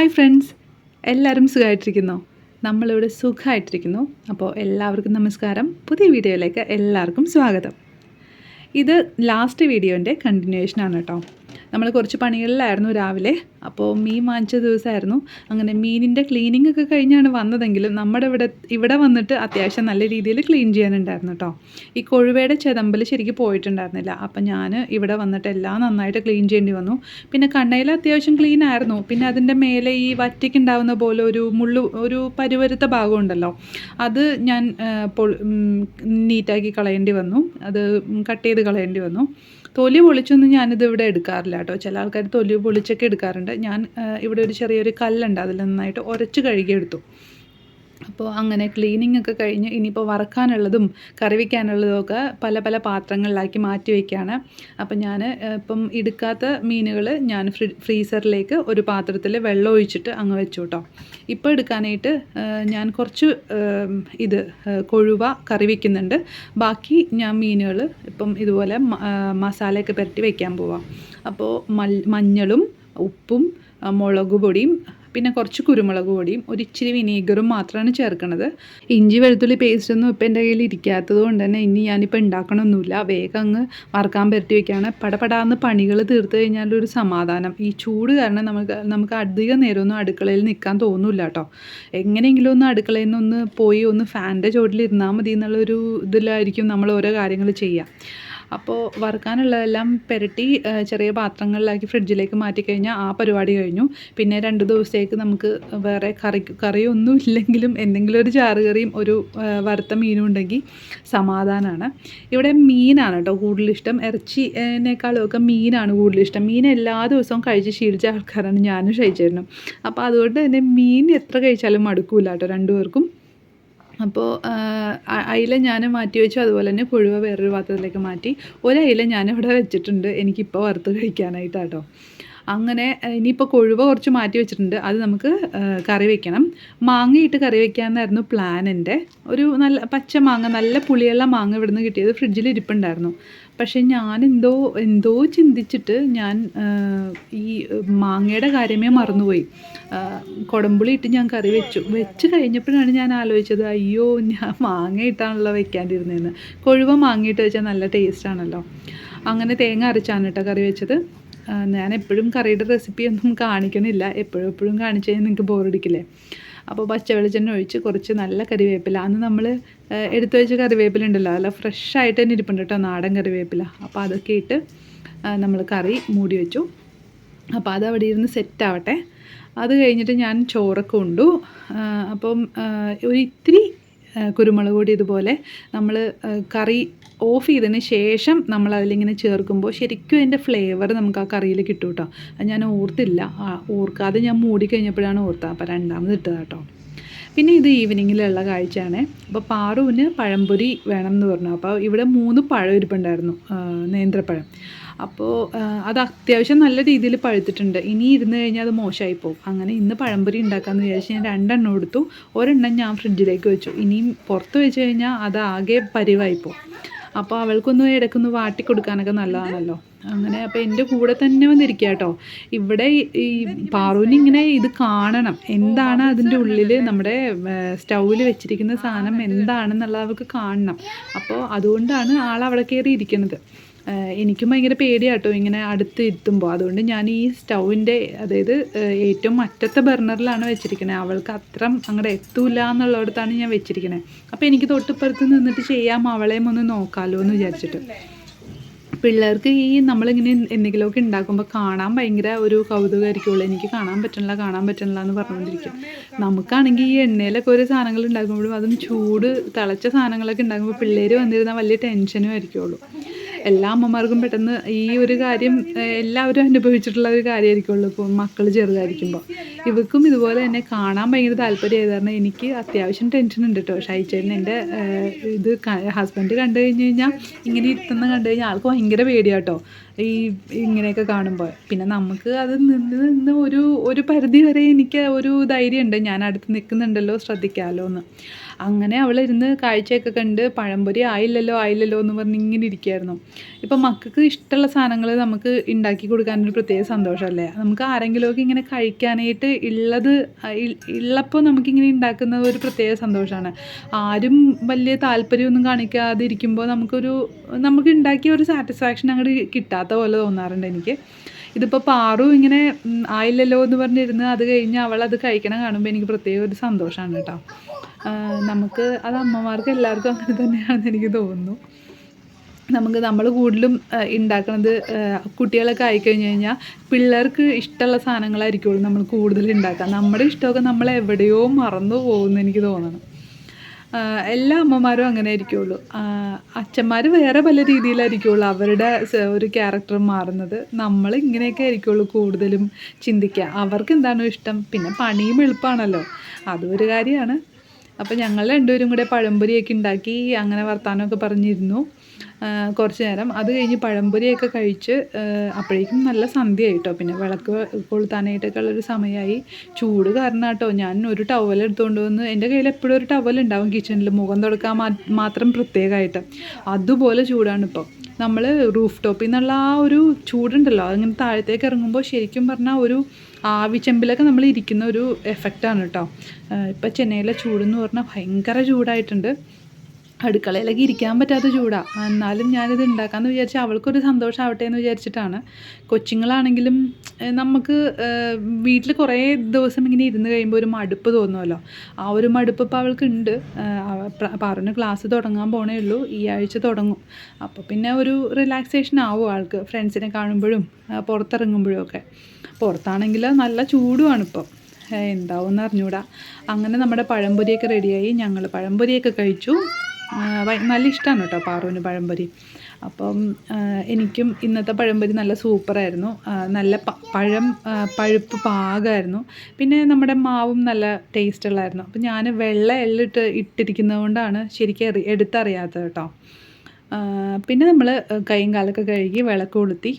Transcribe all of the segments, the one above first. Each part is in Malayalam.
ഹായ് ഫ്രണ്ട്സ് എല്ലാവരും സുഖമായിട്ടിരിക്കുന്നോ? നമ്മളിവിടെ സുഖമായിട്ടിരിക്കുന്നു. അപ്പോൾ എല്ലാവർക്കും നമസ്കാരം. പുതിയ വീഡിയോയിലേക്ക് എല്ലാവർക്കും സ്വാഗതം. ഇത് ലാസ്റ്റ് വീഡിയോന്റെ കണ്ടിന്യൂഷനാണ് കേട്ടോ. നമ്മൾ കുറച്ച് പണികളിലായിരുന്നു രാവിലെ. അപ്പോൾ മീൻ വാങ്ങിച്ച ദിവസമായിരുന്നു. അങ്ങനെ മീനിന്റെ ക്ലീനിങ് ഒക്കെ കഴിഞ്ഞാണ് വന്നതെങ്കിലും നമ്മുടെ ഇവിടെ ഇവിടെ വന്നിട്ട് അത്യാവശ്യം നല്ല രീതിയിൽ ക്ലീൻ ചെയ്യാനുണ്ടായിരുന്നു കേട്ടോ ഈ കൊഴുവയുടെ ചെതമ്പൽ ശരിക്കും പോയിട്ടുണ്ടായിരുന്നില്ല. അപ്പം ഞാൻ ഇവിടെ വന്നിട്ട് എല്ലാം നന്നായിട്ട് ക്ലീൻ ചെയ്യേണ്ടി വന്നു. പിന്നെ കണ്ണയിൽ അത്യാവശ്യം ക്ലീൻ ആയിരുന്നു. പിന്നെ അതിന്റെ മേലെ ഈ വറ്റയ്ക്ക് ഉണ്ടാവുന്ന പോലെ ഒരു മുള്ളു ഒരു പരുവരുത്ത ഭാഗം ഉണ്ടല്ലോ. അത് ഞാൻ നീറ്റാക്കി കളയേണ്ടി വന്നു. അത് കട്ട് ചെയ്ത് കളയേണ്ടി വന്നു. തൊലി പൊളിച്ചൊന്നും ഞാനിത് ഇവിടെ എടുക്കാറില്ല. കേട്ടോ. ചില ആൾക്കാർ തൊലി പൊളിച്ചൊക്കെ എടുക്കാറുണ്ട്. ഞാൻ ഇവിടെ ഒരു ചെറിയൊരു കല്ലുണ്ട്. അതിൽ നന്നായിട്ട് ഉരച്ച് കഴുകിയെടുത്തു. അപ്പോൾ അങ്ങനെ ക്ലീനിങ് ഒക്കെ കഴിഞ്ഞ് ഇനിയിപ്പോൾ വറക്കാനുള്ളതും കറി വയ്ക്കാനുള്ളതും ഒക്കെ പല പല പാത്രങ്ങളിലാക്കി മാറ്റി വയ്ക്കുകയാണ് അപ്പം ഞാൻ ഇപ്പം എടുക്കാത്ത മീനുകൾ ഞാൻ ഫ്രീ ഫ്രീസറിലേക്ക് ഒരു പാത്രത്തിൽ വെള്ളം ഒഴിച്ചിട്ട് അങ്ങ് വെച്ചു കേട്ടോ ഇപ്പോൾ എടുക്കാനായിട്ട് ഞാൻ കുറച്ച് ഇത് കൊഴുവ കറി വയ്ക്കുന്നുണ്ട് ബാക്കി ഞാൻ മീനുകൾ ഇപ്പം ഇതുപോലെ മസാലയൊക്കെ പുരട്ടി വയ്ക്കാൻ പോവാം. അപ്പോൾ മഞ്ഞളും ഉപ്പും മുളക് പൊടിയും പിന്നെ കുറച്ച് കുരുമുളക് പൊടിയും ഒരു ഇച്ചിരി വിനീഗറും മാത്രമാണ് ചേർക്കുന്നത് ഇഞ്ചി വെളുത്തുള്ളി പേസ്റ്റ് ഒന്നും ഇപ്പം എന്റെ കയ്യിൽ ഇരിക്കാത്തത് കൊണ്ട് തന്നെ ഇനി ഞാനിപ്പോൾ ഉണ്ടാക്കണമൊന്നുമില്ല വേഗം അങ്ങ് വറുക്കാൻ പറ്റി വെക്കുകയാണ് പടപടാന്ന് പണികൾ തീർത്തു കഴിഞ്ഞാൽ ഒരു സമാധാനം. ഈ ചൂട് കാരണം നമുക്ക് നമുക്ക് അധികം നേരമൊന്നും അടുക്കളയിൽ നിൽക്കാൻ തോന്നില്ല കേട്ടോ എങ്ങനെയെങ്കിലും ഒന്ന് അടുക്കളയിൽ നിന്ന് ഒന്ന് പോയി ഒന്ന് ഫാനിന്റെ ചോട്ടിൽ ഇരുന്നാൽ മതി എന്നുള്ളൊരു ഇതിലായിരിക്കും നമ്മൾ ഓരോ കാര്യങ്ങൾ ചെയ്യുക. അപ്പോൾ വറുക്കാനുള്ളതെല്ലാം പുരട്ടി ചെറിയ പാത്രങ്ങളിലാക്കി ഫ്രിഡ്ജിലേക്ക് മാറ്റി കഴിഞ്ഞാൽ ആ പരിപാടി കഴിഞ്ഞു. പിന്നെ രണ്ട് ദിവസത്തേക്ക് നമുക്ക് വേറെ കറി കറിയൊന്നും ഇല്ലെങ്കിലും എന്തെങ്കിലും ഒരു ചാറ് കറിയും ഒരു വറുത്ത മീനും ഉണ്ടെങ്കിൽ സമാധാനമാണ് ഇവിടെ മീനാണ് കേട്ടോ കൂടുതലിഷ്ടം. ഇറച്ചിനേക്കാളും ഒക്കെ മീനാണ് കൂടുതലിഷ്ടം. മീൻ എല്ലാ ദിവസവും കഴിച്ച് ശീലിച്ച ആൾക്കാരാണ് ഞാനും ക്ഷയിച്ചിരുന്നു അപ്പോൾ അതുകൊണ്ട് തന്നെ മീൻ എത്ര കഴിച്ചാലും മടുക്കൂല കേട്ടോ രണ്ടുപേർക്കും. അപ്പോൾ അയില ഞാൻ മാറ്റി വെച്ചു. അതുപോലെ തന്നെ പുഴുവ വേറൊരു പാത്രത്തിലേക്ക് മാറ്റി. ഒരു ഞാനിവിടെ വെച്ചിട്ടുണ്ട്. എനിക്കിപ്പോൾ വറുത്ത് കഴിക്കാനായിട്ടാട്ടോ. അങ്ങനെ ഇനിയിപ്പോൾ കൊഴുവ കുറച്ച് മാറ്റി വെച്ചിട്ടുണ്ട്. അത് നമുക്ക് കറി വെക്കണം. മാങ്ങയിട്ട് കറി വെക്കാമെന്നായിരുന്നു പ്ലാൻ എന്റെ. ഒരു നല്ല പച്ച മാങ്ങ നല്ല പുളിയുള്ള മാങ്ങ ഇവിടുന്ന് കിട്ടിയത് ഫ്രിഡ്ജിൽ ഇരിപ്പുണ്ടായിരുന്നു. പക്ഷേ ഞാൻ എന്തോ എന്തോ ചിന്തിച്ചിട്ട് ഞാൻ ഈ മാങ്ങയുടെ കാര്യമേ മറന്നുപോയി. കൊടമ്പുളിയിട്ട് ഇട്ട് ഞാൻ കറി വെച്ചു. വെച്ച് കഴിഞ്ഞപ്പോഴാണ് ഞാൻ ആലോചിച്ചത് അയ്യോ ഞാൻ മാങ്ങ ഇട്ടാണല്ലോ വെക്കാണ്ടിരുന്നതെന്ന് കൊഴുവ മാങ്ങയിട്ട് വെച്ചാൽ നല്ല ടേസ്റ്റാണല്ലോ അങ്ങനെ തേങ്ങ അരച്ചാണ് കേട്ടോ കറി വെച്ചത്. ഞാൻ എപ്പോഴും കറിയുടെ റെസിപ്പി ഒന്നും കാണിക്കണില്ല. എപ്പോഴും എപ്പോഴും കാണിച്ചു കഴിഞ്ഞാൽ നിങ്ങൾക്ക് ബോറടിക്കില്ലേ അപ്പോൾ പച്ച വെളിച്ചെണ്ണ ഒഴിച്ച് കുറച്ച് നല്ല കറിവേപ്പില. അന്ന് നമ്മൾ എടുത്തു വെച്ച കറിവേപ്പില ഉണ്ടല്ലോ അല്ല ഫ്രഷ് ആയിട്ട് തന്നെ ഇരിപ്പുണ്ട് കേട്ടോ നാടൻ കറിവേപ്പില. അപ്പോൾ അതൊക്കെ ഇട്ട് നമ്മൾ കറി മൂടി വെച്ചു. അപ്പോൾ അത് അവിടെ ഇരുന്ന് സെറ്റ് ആവട്ടെ. അത് കഴിഞ്ഞിട്ട് ഞാൻ ചോറൊക്കെ ഉണ്ടു. അപ്പം ഒരു ഇത്തിരി കുരുമുളക് പൊടി ഇതുപോലെ നമ്മൾ കറി ഓഫ് ചെയ്തതിന് ശേഷം നമ്മൾ അതിലിങ്ങനെ ചേർക്കുമ്പോൾ ശരിക്കും അതിന്റെ ഫ്ലേവർ നമുക്ക് ആ കറിയിൽ കിട്ടും കേട്ടോ അത് ഞാൻ ഓർത്തില്ല. ഓർക്കാതെ ഞാൻ മൂടി കഴിഞ്ഞപ്പോഴാണ് ഓർത്തത്. അപ്പോൾ രണ്ടാമത് ഇട്ടത് കേട്ടോ പിന്നെ ഇത് ഈവനിങ്ങിലുള്ള കാഴ്ചയാണ്. അപ്പോൾ പാറുവിന് പഴംപൊരി വേണം എന്ന് പറഞ്ഞു. അപ്പോൾ ഇവിടെ മൂന്ന് പഴം ഇരിപ്പുണ്ടായിരുന്നു. നേന്ത്രപ്പഴം. അപ്പോൾ അത് അത്യാവശ്യം നല്ല രീതിയിൽ പഴുത്തിട്ടുണ്ട്. ഇനി ഇരുന്ന് കഴിഞ്ഞാൽ അത് മോശമായി പോകും. അങ്ങനെ ഇന്ന് പഴംപൊരി ഉണ്ടാക്കാമെന്ന് വിചാരിച്ച് ഞാൻ രണ്ടെണ്ണം എടുത്തു. ഒരെണ്ണം ഞാൻ ഫ്രിഡ്ജിലേക്ക് വെച്ചു. ഇനിയും പുറത്ത് വെച്ച് കഴിഞ്ഞാൽ അത് ആകെ പരിവായി പോകും. അപ്പോൾ അവൾക്കൊന്ന് ഇടയ്ക്കൊന്ന് വാട്ടി കൊടുക്കാനൊക്കെ നല്ലതാണല്ലോ. അങ്ങനെ അപ്പോൾ എന്റെ കൂടെ തന്നെ വന്നിരിക്കുക കേട്ടോ ഇവിടെ ഈ- പാറുവിന് ഇങ്ങനെ ഇത് കാണണം. എന്താണ് അതിന്റെ ഉള്ളിൽ നമ്മുടെ സ്റ്റൗവിൽ വെച്ചിരിക്കുന്ന സാധനം എന്താണെന്നുള്ളത് അവൾക്ക് കാണണം. അപ്പോൾ അതുകൊണ്ടാണ് ആൾ അവിടെ കയറി ഇരിക്കുന്നത് എനിക്കും ഭയങ്കര പേടിയാട്ടോ ഇങ്ങനെ അടുത്ത് ഇരുത്തുമ്പോൾ അതുകൊണ്ട് ഞാൻ ഈ സ്റ്റൗവിന്റെ അതായത് ഏറ്റവും അറ്റത്തെ ബർണറിലാണ് വെച്ചിരിക്കുന്നത് അവൾക്ക് അത്ര അങ്ങോട്ട് എത്തൂല എന്നുള്ളിടത്താണ് ഞാൻ വെച്ചിരിക്കുന്നത് അപ്പോൾ എനിക്ക് തൊട്ടിപ്പുറത്ത് നിന്നിട്ട് ചെയ്യാം അവളെയും ഒന്ന് നോക്കാമല്ലോ എന്ന് വിചാരിച്ചിട്ട്. പിള്ളേർക്ക് ഈ നമ്മളിങ്ങനെ എന്തെങ്കിലുമൊക്കെ ഉണ്ടാക്കുമ്പോൾ കാണാൻ ഭയങ്കര ഒരു കൗതുകമായിരിക്കുള്ളൂ എനിക്ക് കാണാൻ പറ്റണില്ല കാണാൻ പറ്റണില്ല എന്ന് പറഞ്ഞുകൊണ്ടിരിക്കും. നമുക്കാണെങ്കിൽ ഈ എണ്ണയിലൊക്കെ ഓരോ സാധനങ്ങൾ ഉണ്ടാക്കുമ്പോഴും അതും ചൂട് തിളച്ച സാധനങ്ങളൊക്കെ ഉണ്ടാക്കുമ്പോൾ പിള്ളേർ വന്നിരുന്നാൽ വലിയ ടെൻഷനും ആയിരിക്കുള്ളൂ. എല്ലാ അമ്മമാർക്കും പെട്ടെന്ന് ഈ ഒരു കാര്യം എല്ലാവരും അനുഭവിച്ചിട്ടുള്ള ഒരു കാര്യമായിരിക്കുള്ളൂ. ഇപ്പോൾ മക്കൾ ചെറുതായിരിക്കുമ്പോൾ ഇവർക്കും ഇതുപോലെ തന്നെ കാണാൻ ഭയങ്കര താല്പര്യമായത് കാരണം എനിക്ക് അത്യാവശ്യം ടെൻഷൻ ഉണ്ട് കേട്ടോ ഷൈച്ചേട്ടൻ എന്റെ ഇത് ഹസ്ബൻഡ് കണ്ടു കഴിഞ്ഞ് കഴിഞ്ഞാൽ ഇങ്ങനെ ഇരുത്തുന്ന കണ്ടു കഴിഞ്ഞാൽ ആൾക്ക് ഭയങ്കര പേടിയാട്ടോ ഈ ഇങ്ങനെയൊക്കെ കാണുമ്പോൾ പിന്നെ നമുക്ക് അത് നിന്ന് നിന്ന് ഒരു ഒരു പരിധി വരെ എനിക്ക് ഒരു ധൈര്യമുണ്ട്. ഞാൻ അടുത്ത് നിൽക്കുന്നുണ്ടല്ലോ ശ്രദ്ധിക്കാമല്ലോ എന്ന് അങ്ങനെ അവളിരുന്ന് കാഴ്ചയൊക്കെ കണ്ട് പഴംപൊരി ആയില്ലല്ലോ ആയില്ലല്ലോ എന്ന് പറഞ്ഞ് ഇങ്ങനെ ഇരിക്കുമായിരുന്നു ഇപ്പം മക്കൾക്ക് ഇഷ്ടമുള്ള സാധനങ്ങൾ നമുക്ക് ഉണ്ടാക്കി കൊടുക്കാനൊരു പ്രത്യേക സന്തോഷമല്ലേ? നമുക്ക് ആരെങ്കിലുമൊക്കെ ഇങ്ങനെ കഴിക്കാനായിട്ട് ഉള്ളത് ഉള്ളപ്പോൾ നമുക്കിങ്ങനെ ഉണ്ടാക്കുന്ന ഒരു പ്രത്യേക സന്തോഷമാണ്. ആരും വലിയ താല്പര്യമൊന്നും കാണിക്കാതെ ഇരിക്കുമ്പോൾ നമുക്കൊരു നമുക്ക് ഉണ്ടാക്കിയ ഒരു സാറ്റിസ്ഫാക്ഷൻ അങ്ങോട്ട് കിട്ടാത്ത പോലെ തോന്നാറുണ്ട് എനിക്ക്. ഇതിപ്പോൾ പാറു ഇങ്ങനെ ആയില്ലല്ലോ എന്ന് പറഞ്ഞിരുന്ന് അത് കഴിഞ്ഞ് അവൾ അത് കഴിക്കണം കാണുമ്പോൾ എനിക്ക് പ്രത്യേക ഒരു സന്തോഷമാണ് കേട്ടോ. നമുക്ക് അത് അമ്മമാർക്ക് എല്ലാവർക്കും അങ്ങനെ തന്നെയാണെന്ന് എനിക്ക് തോന്നുന്നു. നമുക്ക് നമ്മൾ കൂടുതലും ഉണ്ടാക്കുന്നത് കുട്ടികളൊക്കെ ആയിക്കഴിഞ്ഞ് കഴിഞ്ഞാൽ പിള്ളേർക്ക് ഇഷ്ടമുള്ള സാധനങ്ങളായിരിക്കുള്ളൂ നമ്മൾ കൂടുതൽ ഉണ്ടാക്കുക നമ്മുടെ ഇഷ്ടമൊക്കെ നമ്മൾ എവിടെയോ മറന്നു പോകുമെന്ന് എനിക്ക് തോന്നണം. എല്ലാ അമ്മമാരും അങ്ങനെ ആയിരിക്കുള്ളൂ. അച്ഛന്മാർ വേറെ പല രീതിയിലായിരിക്കുള്ളൂ അവരുടെ ഒരു ക്യാരക്ടർ മാറുന്നത്. നമ്മൾ ഇങ്ങനെയൊക്കെ ആയിരിക്കുള്ളൂ കൂടുതലും ചിന്തിക്കുക അവർക്ക് എന്താണോ ഇഷ്ടം. പിന്നെ പണിയും എളുപ്പമാണല്ലോ അതും ഒരു കാര്യമാണ്. അപ്പോൾ ഞങ്ങൾ രണ്ടുപേരും കൂടെ പഴംപൊരിയൊക്കെ ഉണ്ടാക്കി അങ്ങനെ വർത്താനമൊക്കെ പറഞ്ഞിരുന്നു. കുറച്ച് നേരം. അത് കഴിഞ്ഞ് പഴംപൊരിയൊക്കെ കഴിച്ച് അപ്പോഴേക്കും നല്ല സന്ധ്യയായി കേട്ടോ പിന്നെ വിളക്ക് കൊളുത്താനായിട്ടൊക്കെ ഉള്ളൊരു സമയമായി. ചൂട് കാരണം കേട്ടോ ഞാൻ ഒരു ടവൽ എടുത്തുകൊണ്ട് വന്ന് എന്റെ കയ്യിൽ എപ്പോഴും ഒരു ടവൽ ഉണ്ടാവും കിച്ചണിൽ മുഖം തുടക്കാൻ മാത്രം പ്രത്യേകമായിട്ട്. അതുപോലെ ചൂടാണ് ഇപ്പോൾ നമ്മൾ റൂഫ് ടോപ്പിൽ നിന്നുള്ള ആ ഒരു ചൂടുണ്ടല്ലോ. അങ്ങനെ താഴത്തേക്ക് ഇറങ്ങുമ്പോൾ ശരിക്കും പറഞ്ഞാൽ ഒരു ആവിച്ചെമ്പിലൊക്കെ നമ്മൾ ഇരിക്കുന്ന ഒരു എഫക്റ്റാണ് കേട്ടോ ഇപ്പം ചെന്നൈയിലെ ചൂടെന്ന് പറഞ്ഞാൽ ഭയങ്കര ചൂടായിട്ടുണ്ട്. അടുക്കളയിലേക്ക് ഇരിക്കാൻ പറ്റാത്ത ചൂടാണ് എന്നാലും ഞാനിത് ഉണ്ടാക്കാമെന്ന് വിചാരിച്ച് അവൾക്കൊരു സന്തോഷമാവട്ടെ എന്ന് വിചാരിച്ചിട്ടാണ്. കൊച്ചുങ്ങളാണെങ്കിലും നമുക്ക് വീട്ടിൽ കുറേ ദിവസം ഇങ്ങനെ ഇരുന്ന് കഴിയുമ്പോൾ ഒരു മടുപ്പ് തോന്നുമല്ലോ ആ ഒരു മടുപ്പ് ഇപ്പോൾ അവൾക്ക് ഉണ്ട് പാറുവിന് ക്ലാസ് തുടങ്ങാൻ പോണേ ഉള്ളൂ. ഈ ആഴ്ച തുടങ്ങും. അപ്പോൾ പിന്നെ ഒരു റിലാക്സേഷൻ ആവും ആൾക്ക്. ഫ്രണ്ട്സിനെ കാണുമ്പോഴും പുറത്തിറങ്ങുമ്പോഴും ഒക്കെ. പുറത്താണെങ്കിൽ നല്ല ചൂടുമാണ് ഇപ്പം. എന്താവും അറിഞ്ഞൂടാ. അങ്ങനെ നമ്മുടെ പഴംപൊരിയൊക്കെ റെഡിയായി. ഞങ്ങൾ പഴംപൊരിയൊക്കെ കഴിച്ചു. നല്ല ഇഷ്ടമാണ് കേട്ടോ പാറുവിന് പഴംപൊരി. അപ്പം എനിക്കും ഇന്നത്തെ പഴംപൊരി നല്ല സൂപ്പറായിരുന്നു. നല്ല പഴം പഴുപ്പ് പാകമായിരുന്നു പിന്നെ നമ്മുടെ മാവും നല്ല ടേസ്റ്റ് ഉള്ളായിരുന്നു. അപ്പം ഞാൻ വെള്ള എള്ളിട്ട് ഇട്ടിരിക്കുന്നത് കൊണ്ടാണ് ശരിക്കും എടുത്തറിയാത്തത് കേട്ടോ. പിന്നെ നമ്മൾ കൈയും കാലൊക്കെ കഴുകി വിളക്ക് കൊളുത്തി.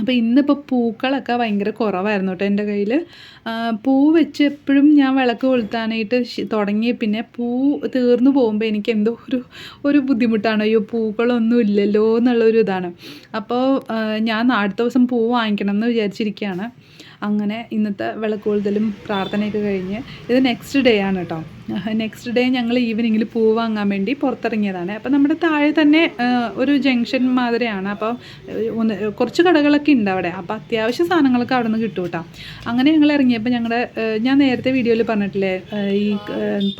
അപ്പോൾ ഇന്നിപ്പോൾ പൂക്കളൊക്കെ ഭയങ്കര കുറവായിരുന്നു കേട്ടോ എന്റെ കയ്യിൽ പൂ വെച്ച് എപ്പോഴും ഞാൻ വിളക്ക് കൊളുത്താനായിട്ട് തുടങ്ങി. പിന്നെ പൂ തീർന്നു പോകുമ്പോൾ എനിക്ക് എന്തോ ഒരു ഒരു ബുദ്ധിമുട്ടാണ്. അയ്യോ പൂക്കളൊന്നും ഇല്ലല്ലോ എന്നുള്ളൊരു ഇതാണ്. അപ്പോൾ ഞാൻ അടുത്ത ദിവസം പൂ വാങ്ങിക്കണം എന്ന് വിചാരിച്ചിരിക്കുകയാണ് അങ്ങനെ ഇന്നത്തെ വിളക്കൂടുതലും പ്രാർത്ഥനയൊക്കെ കഴിഞ്ഞ് ഇത് നെക്സ്റ്റ് ഡേ ആണ് കേട്ടോ. നെക്സ്റ്റ് ഡേ ഞങ്ങൾ ഈവനിങ്ങിൽ പൂ വാങ്ങാൻ വേണ്ടി പുറത്തിറങ്ങിയതാണ്. അപ്പോൾ നമ്മുടെ താഴെ തന്നെ ഒരു ജംഗ്ഷൻ മാതിരിയാണ്. അപ്പോൾ ഒന്ന് കുറച്ച് കടകളൊക്കെ ഉണ്ട് അവിടെ. അപ്പോൾ അത്യാവശ്യ സാധനങ്ങളൊക്കെ അവിടെ നിന്ന് കിട്ടും കേട്ടോ. അങ്ങനെ ഞങ്ങൾ ഇറങ്ങിയപ്പോൾ ഞങ്ങളുടെ ഞാൻ നേരത്തെ വീഡിയോയിൽ പറഞ്ഞിട്ടില്ലേ ഈ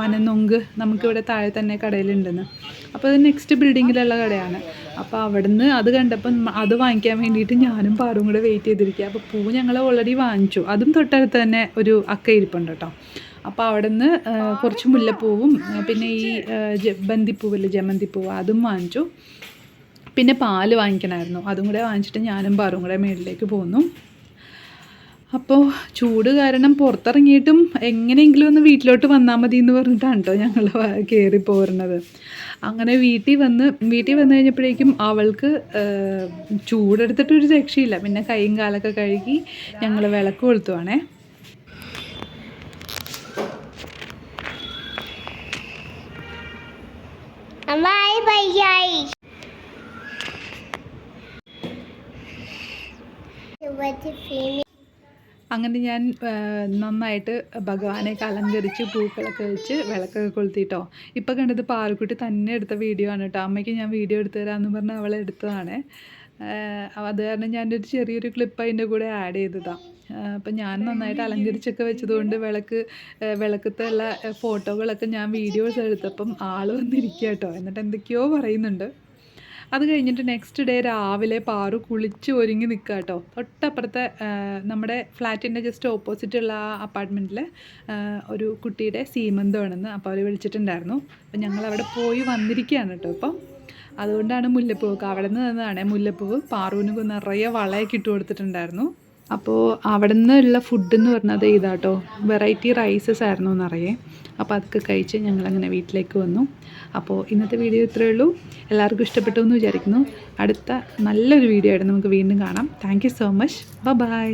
പനനൊങ്ക് നമുക്കിവിടെ താഴെ തന്നെ കടയിലുണ്ടെന്ന്. അപ്പോൾ ഇത് നെക്സ്റ്റ് ബിൽഡിങ്ങിലുള്ള കടയാണ്. അപ്പോൾ അവിടുന്ന് അത് കണ്ടപ്പം അത് വാങ്ങിക്കാൻ വേണ്ടിയിട്ട് ഞാനും പാറും കൂടെ വെയിറ്റ് ചെയ്തിരിക്കുക അപ്പോൾ പൂ ഞങ്ങൾ ഓൾറെഡി വാങ്ങിച്ചു. അതും തൊട്ടടുത്ത് തന്നെ ഒരു അക്ക ഇരിപ്പുണ്ട് കേട്ടോ അപ്പോൾ അവിടുന്ന് കുറച്ച് മുല്ലപ്പൂവും പിന്നെ ഈ ബന്ദിപ്പൂവില്ലേ ജമന്തിപ്പൂവ് അതും വാങ്ങിച്ചു. പിന്നെ പാൽ വാങ്ങിക്കണമായിരുന്നു അതും കൂടെ വാങ്ങിച്ചിട്ട് ഞാനും പാറും കൂടെ മേളിലേക്ക് പോന്നു. അപ്പോൾ ചൂട് കാരണം പുറത്തിറങ്ങിയിട്ടും എങ്ങനെയെങ്കിലും ഒന്ന് വീട്ടിലോട്ട് വന്നാൽ മതി എന്ന് പറഞ്ഞിട്ടാണ് കേട്ടോ ഞങ്ങൾ കയറി പോരുന്നത് അങ്ങനെ വീട്ടിൽ വന്ന് വീട്ടിൽ വന്നു കഴിഞ്ഞപ്പോഴേക്കും അവൾക്ക് ചൂടെടുത്തിട്ടൊരു രക്ഷയില്ല പിന്നെ കൈയും കാലൊക്കെ കഴുകി ഞങ്ങൾ വിളക്ക് കൊളുത്തുവാണേ Bye bye guys. What's your famous? അങ്ങനെ ഞാൻ നന്നായിട്ട് ഭഗവാനെ അലങ്കരിച്ച് പൂക്കളൊക്കെ വെച്ച് വിളക്കൊക്കെ കൊളുത്തിട്ടോ. ഇപ്പോൾ കണ്ടത് പാറക്കുട്ടി തന്നെ എടുത്ത വീഡിയോ ആണ് കേട്ടോ. അമ്മയ്ക്ക് ഞാൻ വീഡിയോ എടുത്തു തരാമെന്ന് പറഞ്ഞ് അവൾ എടുത്തതാണ്. അത് കാരണം ഞാനൊരു ചെറിയൊരു ക്ലിപ്പ് അതിന്റെ കൂടെ ആഡ് ചെയ്തതാണ് അപ്പം ഞാൻ നന്നായിട്ട് അലങ്കരിച്ചൊക്കെ വെച്ചതുകൊണ്ട് വിളക്ക് വിളക്കത്തെ ഉള്ള ഫോട്ടോകളൊക്കെ ഞാൻ വീഡിയോസ് എടുത്തപ്പം ആൾ വന്നിരിക്കുക കേട്ടോ. എന്നിട്ട് എന്തൊക്കെയോ പറയുന്നുണ്ട്. അത് കഴിഞ്ഞിട്ട് നെക്സ്റ്റ് ഡേ രാവിലെ പാറു കുളിച്ച് ഒരുങ്ങി നിൽക്കുക കേട്ടോ തൊട്ടപ്പുറത്തെ നമ്മുടെ ഫ്ലാറ്റിന്റെ ജസ്റ്റ് ഓപ്പോസിറ്റുള്ള ആ അപ്പാർട്ട്മെന്റിൽ ഒരു കുട്ടിയുടെ സീമന്തമാണെന്ന് അപ്പോൾ അവർ വിളിച്ചിട്ടുണ്ടായിരുന്നു. അപ്പോൾ ഞങ്ങൾ അവിടെ പോയി വന്നിരിക്കുകയാണ് കേട്ടോ ഇപ്പം. അതുകൊണ്ടാണ് മുല്ലപ്പൂവൊക്കെ അവിടെ നിന്ന് തന്നതാണ്. മുല്ലപ്പൂവ് പാറുവിന് നിറയെ വളയൊക്കെ ഇട്ട് കൊടുത്തിട്ടുണ്ടായിരുന്നു. അപ്പോൾ അവിടെ നിന്നുള്ള ഫുഡ് എന്ന് പറഞ്ഞത് ഇതാട്ടോ. വെറൈറ്റി റൈസസ് ആയിരുന്നു എന്നറിയേ അപ്പോൾ അതൊക്കെ കഴിച്ച് ഞങ്ങളങ്ങനെ വീട്ടിലേക്ക് വന്നു. അപ്പോൾ ഇന്നത്തെ വീഡിയോ ഇത്രയേ ഉള്ളൂ. എല്ലാവർക്കും ഇഷ്ടപ്പെട്ടു എന്ന് വിചാരിക്കുന്നു. അടുത്ത നല്ലൊരു വീഡിയോ ആയിട്ട് നമുക്ക് വീണ്ടും കാണാം. താങ്ക് സോ മച്ച് ബ ബൈ